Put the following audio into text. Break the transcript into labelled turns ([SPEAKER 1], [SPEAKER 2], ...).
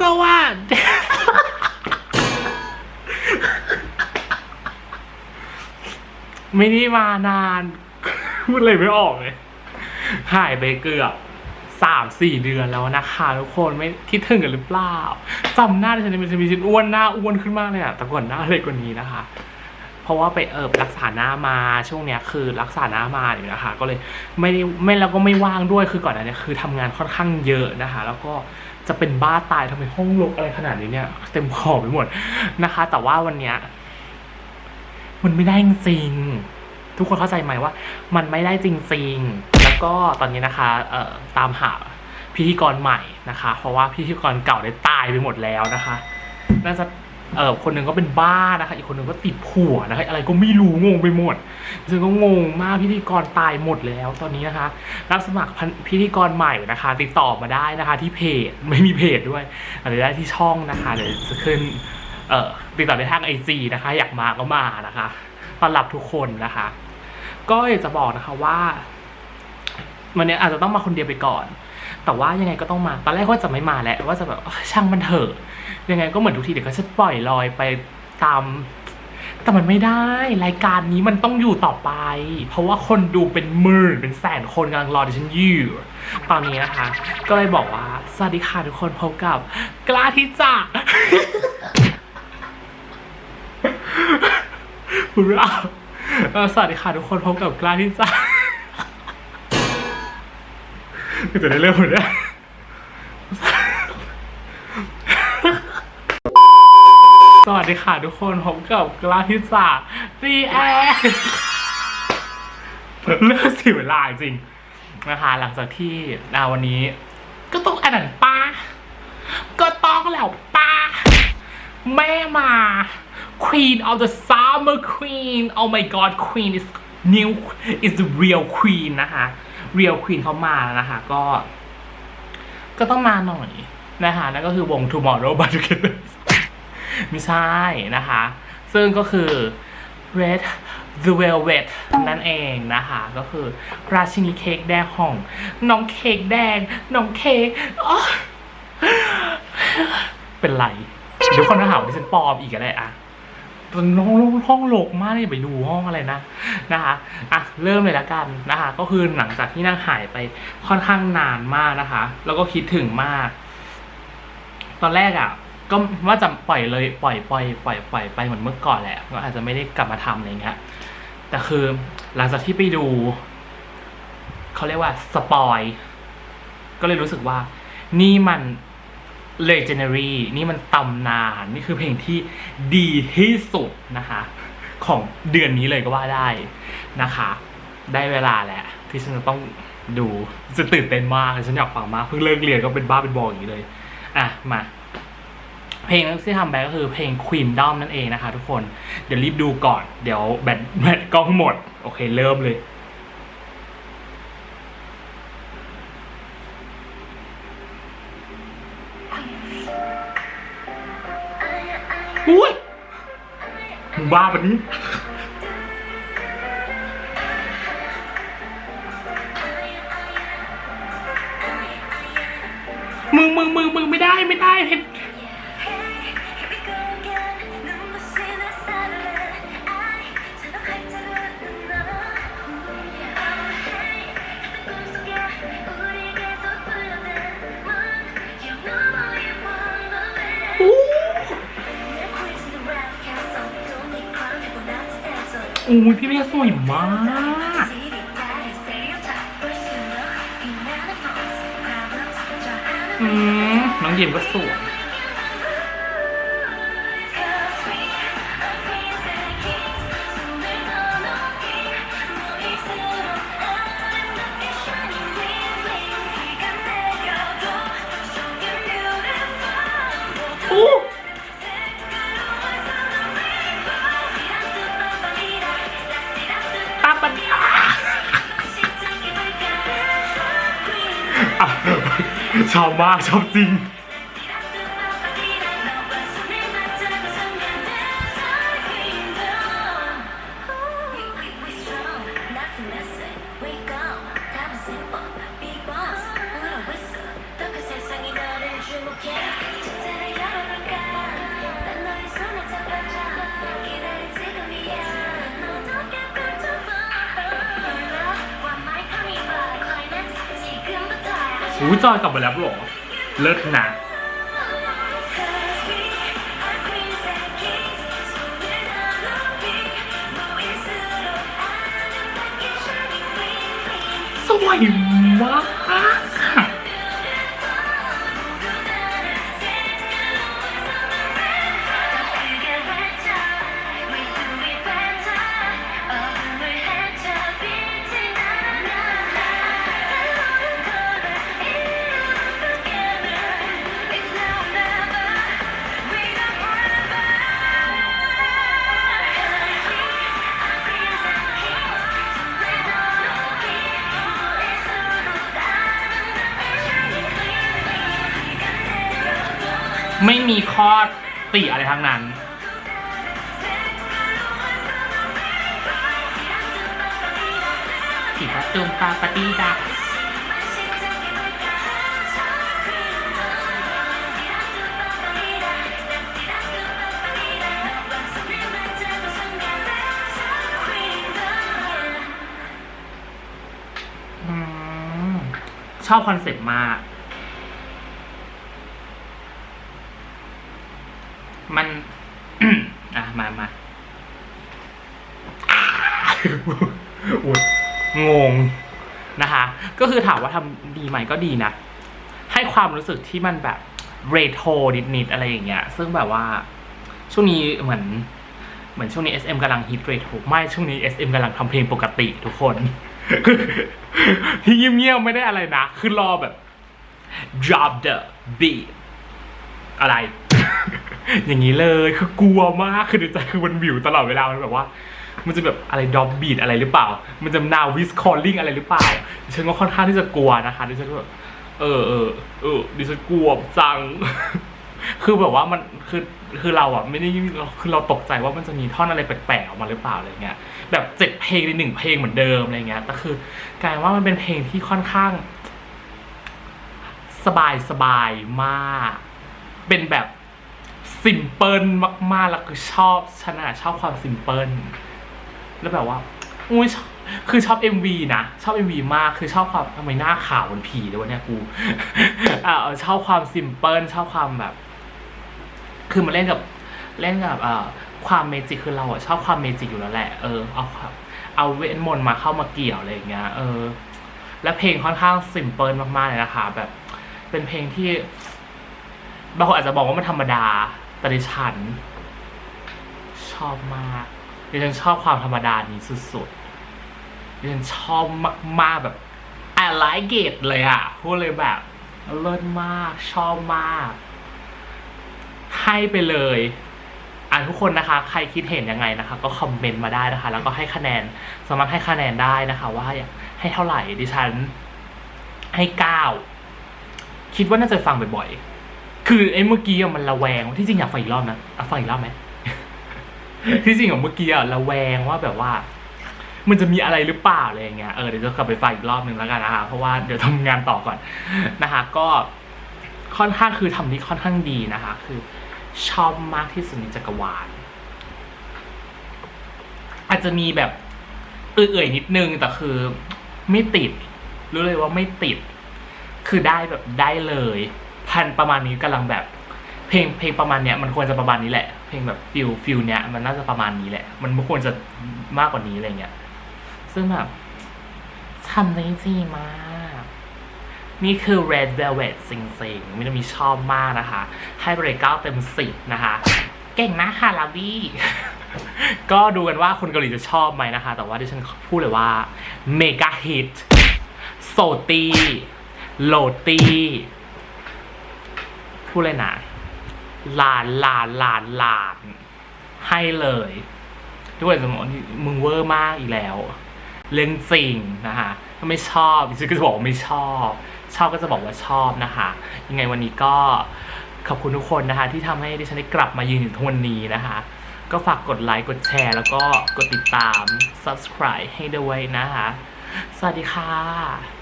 [SPEAKER 1] สวัสดีไม่ได้มานาน พูดอะไรไม่ออกเลยหายไปเกือบสามสี่เดือนแล้วนะคะทุกคนไม่คิดถึงกันหรือเปล่าจำหน้าดิฉันเป็นมีฉันอ้วนหน้าอ้วนขึ้นมากเลยอะแต่ก่อนหน้าเล็กกว่านี้นะคะ เพราะว่าไปเออรักษาหน้ามาช่วงเนี้ยคือรักษาหน้ามาอยู่นะคะ ก็เลยไม่ได้ไม่แล้วก็ไม่ว่างด้วยคือก่อนหน้านี้คือทำงานค่อนข้างเยอะนะคะ แล้วก็ จะเป็นบ้าตายทำไมห้องรกอะไรขนาดนี้เนี่ย เต็มขอบไปหมดนะคะ แต่ว่าวันเนี้ยมันไม่ได้จริง ทุกคนเข้าใจไหมว่า มันไม่ได้จริงๆ แล้วก็ตอนนี้นะคะเอ่อตามหาพิธีกรใหม่นะคะ เพราะว่าพิธีกรเก่าได้ตายไปหมดแล้วนะคะ น่าจะ เออคนหนึ่งก็เป็นบ้านะคะอีกคนหนึ่งก็ติดผัวนะคะอะไรก็ไม่รู้งงไปหมดซึ่งก็งงมากพิธีกรตายหมดแล้วตอนนี้นะคะ รับสมัครพิธีกรใหม่นะคะ ติดต่อมาได้นะคะที่เพจไม่มีเพจด้วยอะไรได้ที่ช่องนะคะเดี๋ยวจะขึ้นเออติดต่อได้ทางไอจีนะคะ อยากมาก็มานะคะต้อนรับทุกคนนะคะ ก็อยากจะบอกนะคะว่าวันนี้อาจจะต้องมาคนเดียวไปก่อน แต่ว่ายังไงก็ต้องมา ตอนแรกว่าจะไม่มาแหล้วว่าจะแบบช่างมันเถอะ ยังไงก็เหมือนทุกทีเดี๋ยวก็จะปล่อยลอยไปตาม แต่มันไม่ได้รายการนี้มันต้องอยู่ต่อไป เพราะว่าคนดูเป็นหมื่นเป็นแสนคนกำลังรอดิฉันอยู่ตอนนี้นะคะ ก็เลยบอกว่า สวัสดีค่ะทุกคนพบกับ กล้าที่จะพูดไม่ออกเออสวัสดีค่ะทุกคนพบกับกล้าที่จะ จะได้เริ่มหมดเนี่ยสวัสดีค่ะทุกคนผมกับกล้าที่จะรีแอคเลือกสียเวลาจริงนะคะ หลังจากที่นาวันนี้ ก็ต้องอันนั้นป้า ก็ต้องแล้วป้า แม่มา Queen of the Summer Queen Oh my God Queen is new is the real Queen นะคะ real Queen เขามาแล้วนะคะ ก็ ก็ต้องมาหน่อยนะคะนั่นก็คือวง Tomorrow by Together ไม่ใช่นะคะ ซึ่งก็คือ Red the Velvet นั่นเองนะคะ ก็คือ ราชินีเค้กแดงของ น้องเค้กแดง น้องเค้กอ๊ะเป็นไร เดี๋ยวคนจะหาว่าดิฉันปลอมอีกอะไรอะ มันห้องห้องโลกมากเลยไปดูห้องอะไรนะนะคะอะเริ่มเลยละกันนะคะ ก็คือหลังจากที่นั่งหายไปค่อนข้างนานมากนะคะ แล้วก็คิดถึงมาก ตอนแรกอะ ก็ว่าจะปล่อยเลยปล่อยปล่อยปล่อยปล่อยไปเหมือนเมื่อก่อนแหละก็อาจจะไม่ได้กลับมาทำอะไรเงี้ยแต่คือหลังจากที่ไปดูเขาเรียกว่าสปอยก็เลยรู้สึกว่า นี่มัน legendary นี่มันตำนาน นี่คือเพลงที่ดีที่สุดนะคะของเดือนนี้เลยก็ว่าได้นะคะ ได้เวลาแล้วที่ฉันจะต้องดูจะตื่นเต้นมากฉันอยากฟังมากเพิ่งเลิกเรียนก็เป็นบ้าเป็นบออย่างนี้เลยอะมา เพลงที่ทำไปก็คือเพลง Queen Dom นั่นเองนะคะ ทุกคนเดี๋ยวรีบดูก่อน เดี๋ยวแบตแบตกล้องหมด โอเคเริ่มเลย อุ้ยมึงบ้าปะนี้มึงมึงมึงมึงไม่ได้ไม่ได้เห็น อู้ยพี่เมียสวยมาก อืมน้องยิมก็สวย ชอบมากชอบจริง อู้จอยกลับมาแล้วหรอ เลิศนะสวยมาก ไม่มีข้อติอะไรทั้งนั้น สีพัดตุมปาปาตีดาชอบคอนเซ็ปต์มาก มันอะมามาอุดงงนะคะ ก็คือถามว่าทำดีไหมก็ดีนะ ให้ความรู้สึกที่มันแบบเรโทรนิดๆอะไรอย่างเงี้ย ซึ่งแบบว่าช่วงนี้เหมือนเหมือนช่วงนี้ SM กำลังฮิตเรโทรไม่ช่วงนี้ SM กำลังทำเพลงปกติทุกคนที่เงียบๆไม่ได้อะไรนะ คือรอแบบ drop the beat อะไร อย่างนี้เลยคือกลัวมากคือในใจคือมันวิวตลอดเวลามันแบบว่า มันจะแบบอะไรดอ b บีดอะไรหรือเปล่า มันจะนาวิสคอลลิ่งอะไรหรือเปล่าดิฉันก็ค่อนข้างที่จะกลัวนะคะดิฉันก็แบบเออเออเออดิฉันกลัวจัง คือแบบว่ามันคือคือเราอะไม่ได้คือเราตกใจว่ามันจะมีท่อนอะไรแปลกๆออกมาหรือเปล่าอะไรเงี้ยแบบเจ็ดเพลงในหนึ่งเพลงเหมือนเดิมอะไรเงี้ยแต่คือกลายว่ามันเป็นเพลงที่ค่อนข้าง สบายสบายมาก เป็นแบบ ซิมเพิลมากๆ แล้วคือชอบฉันะชอบความซิมเพิลแล้วแบบว่าอุ้ยคือชอบ MV นะ ชอบ MV มากคือชอบความทำไมหน้าขาวเหมือนผีเลยวะเนี่ยกูอ่าชอบความซิมเพิลชอบความแบบ คือมาเล่นกับเล่นกับเอ่อความเมจิกคือเราอะชอบความเมจิกอยู่แล้วแหละเออเอาเอาเวทมนต์มาเข้ามาเกี่ยวอะไรอย่างเงี้ยเออ และเพลงค่อนข้างซิมเพิลมากๆเลยนะคะ แบบ เป็นเพลงที่ บางคนอาจจะบอกว่ามันธรรมดา แต่ดิฉัน ชอบมากดิฉันชอบความธรรมดานี้สุดๆดิฉันชอบมากๆแบบ I like it เลยอะพูดเลยแบบเลิศมาก ชอบมาก ให้ไปเลย อ่านทุกคนนะคะ ใครคิดเห็นยังไงนะคะ ก็คอมเมนต์มาได้นะคะ แล้วก็ให้คะแนน สามารถให้คะแนนได้นะคะ ว่าอยากให้เท่าไหร่ดิฉัน ให้เก้าคิดว่าน่าจะฟังบ่อยๆ คือไอ้เมื่อกี้มันระแวงที่จริงอยากฟังอีกรอบนะอะฟังอีกรอบไหมที่จริงขอะเมื่อกี้อะระแวงว่าแบบว่า มันจะมีอะไรหรือเปล่าอะไรอย่างเงี้ยเออเดี๋ยวจะกลับไปฟังอีกรอบหนึ่งแล้วกันนะคะเพราะว่าเดี๋ยวทำงานต่อก่อนนะคะ ก็ค่อนข้างคือทำนี้ค่อนข้างดีนะคะ คือชอบมากที่สุดในจักรวาลอาจจะมีแบบเอื่อยๆนิดนึงแต่คือไม่ติดรู้เลยว่าไม่ติด คือได้แบบได้เลย พันประมาณนี้กำลังแบบ เพลงเพลงประมาณเนี้ยมันควรจะประมาณนี้แหละ เพลงแบบฟิลฟิลเนี้ยมันน่าจะประมาณนี้แหละ มันไม่ควรจะมากกว่านี้อะไรเงี้ย ซึ่งแบบทำได้ดีมาก นี่คือ Red Velvet สิงสิงมินมีชอบมากนะคะ ให้บริเก้าเต็มสิบนะคะ เก่งมากค่ะลาวี่ก็ดูกันว่าคนเกาหลีจะชอบไหมนะคะ แต่ว่าดิฉันพูดเลยว่าเมก a ฮิตโซตีโลตี พูดเลยนะลานลานลานลาน ให้เลยทุกคนจะบอกว่ามึงเวอร์มากอีกแล้ว เรื่องจริงนะคะถ้าไม่ชอบดิฉันก็จะบอกว่าไม่ชอบ ชอบก็จะบอกว่าชอบนะคะ ยังไงวันนี้ก็ขอบคุณทุกคนนะคะ ที่ทำให้ดิฉันได้กลับมายืนอยู่ทุกวันนี้นะคะ ก็ฝากกดไลค์กดแชร์ แล้วก็กดติดตาม subscribe ให้ด้วยนะคะ สวัสดีค่ะ